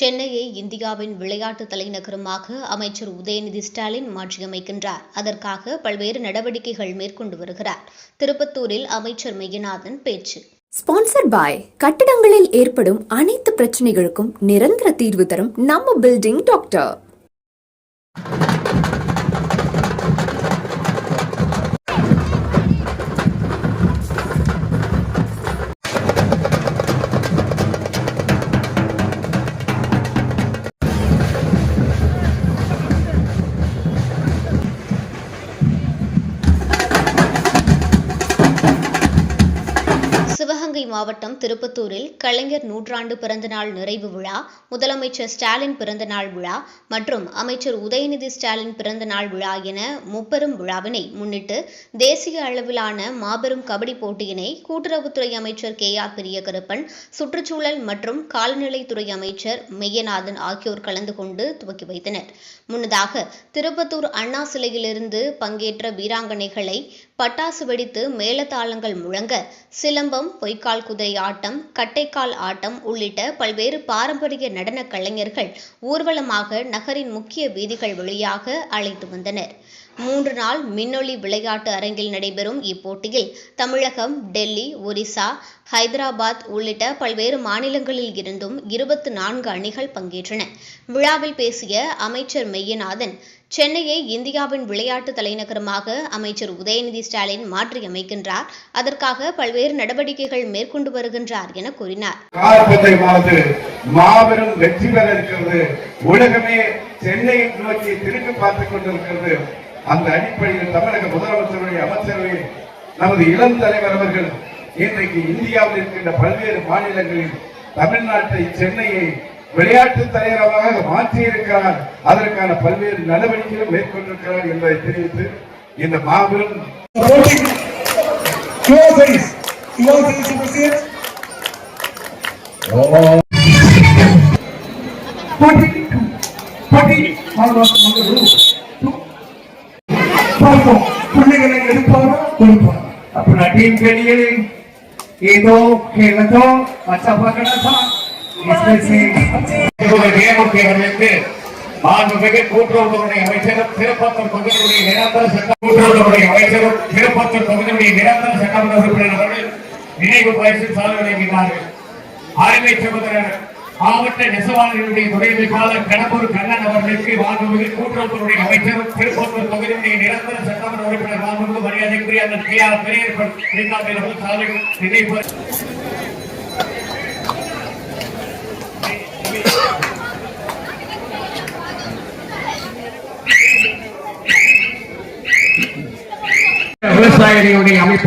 சென்னையை இந்தியாவின் விளையாட்டு தலைநகரமாக அமைச்சர் உதயநிதி ஸ்டாலின் மாற்றியமைக்கின்றார். அதற்காக பல்வேறு நடவடிக்கைகள் மேற்கொண்டு வருகிறார். திருப்பத்தூரில் அமைச்சர் மெய்யநாதன் பேச்சு. ஸ்பான்சர் பாய் கட்டிடங்களில் ஏற்படும் அனைத்து பிரச்சனைகளுக்கும் நிரந்தர தீர்வு தரும் நம்ம பில்டிங் டாக்டர் மாவட்டம் திருப்பத்தூரில் கலைஞர் நூற்றாண்டு பிறந்தநாள் நிறைவு விழா முதலமைச்சர் ஸ்டாலின் பிறந்தநாள் விழா மற்றும் அமைச்சர் உதயநிதி ஸ்டாலின் பிறந்தநாள் விழா என முப்பெரும் விழாவினை முன்னிட்டு தேசிய அளவிலான மாபெரும் கபடி போட்டியினை கூட்டுறவுத்துறை அமைச்சர் கே ஆர் பெரியகருப்பன் சுற்றுச்சூழல் மற்றும் கால்நிலைத்துறை அமைச்சர் மெய்யநாதன் ஆகியோர் கலந்து கொண்டு துவக்கி வைத்தனர். முன்னதாக திருப்பத்தூர் அண்ணா சிலையிலிருந்து பங்கேற்ற வீராங்கனைகளை பட்டாசு வெடித்து மேலதாளங்கள் முழங்க சிலம்பம் பொய்க்கால் குதிரை ஆட்டம் கட்டைக்கால் ஆட்டம் உள்ளிட்ட பல்வேறு பாரம்பரிய நடன கலைஞர்கள் ஊர்வலமாக நகரின் முக்கிய வீதிகள் வழியாக அழைத்து வந்தனர். மூன்று நாள் மின்னொளி விளையாட்டு அரங்கில் நடைபெறும் இப்போட்டியில் தமிழகம் டெல்லி ஒரிசா ஹைதராபாத் உள்ளிட்ட பல்வேறு மாநிலங்களில் இருந்தும் இருபத்து நான்கு அணிகள் பங்கேற்றன. விழாவில் பேசிய அமைச்சர் மெய்யநாதன் சென்னையை இந்தியாவின் விளையாட்டு தலைநகரமாக அமைச்சர் உதயநிதி ஸ்டாலின் மாற்றியமைக்கின்றார். அதற்காக பல்வேறு நடவடிக்கைகள் மேற்கொண்டு வருகின்றார் என கூறினார். மாபெரும் வெற்றி பெற இருக்கிறது. உலகமே சென்னையை நோக்கி திரும்பி பார்த்துக் கொண்டிருக்கிறது. அந்த அடிப்படையில் தமிழக முதலமைச்சருடைய அமைச்சரவை நமது இளம் தலைவர் அவர்கள் இன்றைக்கு இந்தியாவில் இருக்கின்ற பல்வேறு மாநிலங்களில் தமிழ்நாட்டை சென்னையை விளையாட்டு தலைவராக மாற்றியிருக்கிறார் அதற்கான பல்வேறு நடவடிக்கைகள் மேற்கொண்டிருக்கிறார் என்பதை தெரிவித்து இந்த மாபெரும் போட்டி போட்டி பார்ப்போம் பிள்ளைகளை எடுப்பாரா கொடுப்பாரா अपना टीम के लिए ये दो खेल दो अच्छा पकड़ा था इसमें से நியமனத்தை அறிவித்து மாண்புமிகு கூட்டுறவுத்துறை அமைச்சரும் திருப்பத்தூர் தொகுதியுடைய நிரந்தர சட்ட கூட்டுறவுத்துறை அமைச்சரும் திருப்பத்தூர் தொகுதியுடைய நிரந்தர சட்டமன்ற உறுப்பினர் அவர்கள் நினைவு பரிசு சாலை வழங்கினார்கள் ஆளுமை சகோதரர் மாவட்ட நெசவாளர்களுடைய துறை அமைப்பாளர் கடம்பூர் கண்ணன் அவர்களுக்கு மாண்புமிகு கூட்டுறவுத்துறை அமைச்சரும் திருப்பத்தூர் தொகுதியுடைய நிரந்தர சட்டமன்ற உறுப்பினர் மாண்புமிகு மரியாதைக்குரிய அந்த கே ஆர் பெரியப்பன் அவர்கள் சாலை நினைவு. விவசாயிகளுடைய அமைப்பாளர்